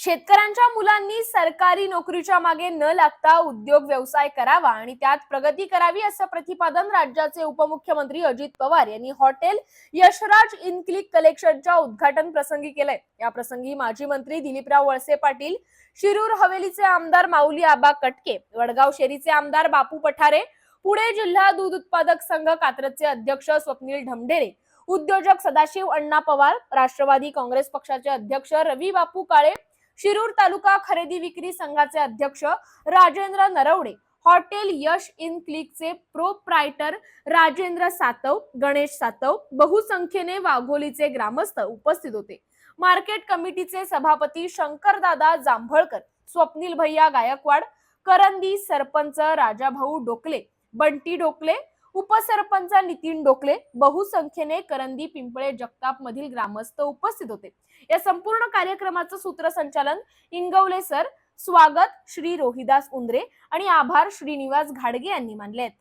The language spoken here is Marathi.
शेतकऱ्यांच्या मुलांनी सरकारी नोकरीच्या मागे न लागता उद्योग व्यवसाय करावा आणि त्यात प्रगती करावी असं प्रतिपादन राज्याचे उपमुख्यमंत्री अजित पवार यांनी हॉटेल यशराज इनक्लिक कलेक्शनच्या उद्घाटन प्रसंगी केलंय. या प्रसंगी माजी मंत्री दिलीपराव वळसे पाटील शिरूर हवेलीचे आमदार माऊली आबा कटके वडगाव शेरीचे आमदार बापू पठारे पुणे जिल्हा दूध उत्पादक संघ कात्रजचे अध्यक्ष स्वप्नील ढमढेरे उद्योजक सदाशिव अण्णा पवार राष्ट्रवादी काँग्रेस पक्षाचे अध्यक्ष रवी बापू काळे शिरूर तालुका खरेदी विक्री संघाचे अध्यक्ष राजेंद्र नरवडे हॉटेल यश इन क्लिकचे प्रोप्रायटर राजेंद्र सातव गणेश सातव बहुसंख्येने वाघोलीचे ग्रामस्थ उपस्थित होते. मार्केट कमिटीचे सभापती शंकरदादा जांभळकर स्वप्नील भैया गायकवाड करंदी सरपंच राजाभाऊ डोकले बंटी डोकले उपसरपंच नितीन डोकले बहुसंख्येने करंदी पिंपळे जगताप मधील ग्रामस्थ उपस्थित होते. या संपूर्ण कार्यक्रमाचं सूत्रसंचालन इंगवले सर. स्वागत श्री रोहिदास उंद्रे आणि आभार श्रीनिवास घाडगे यांनी मानले आहेत.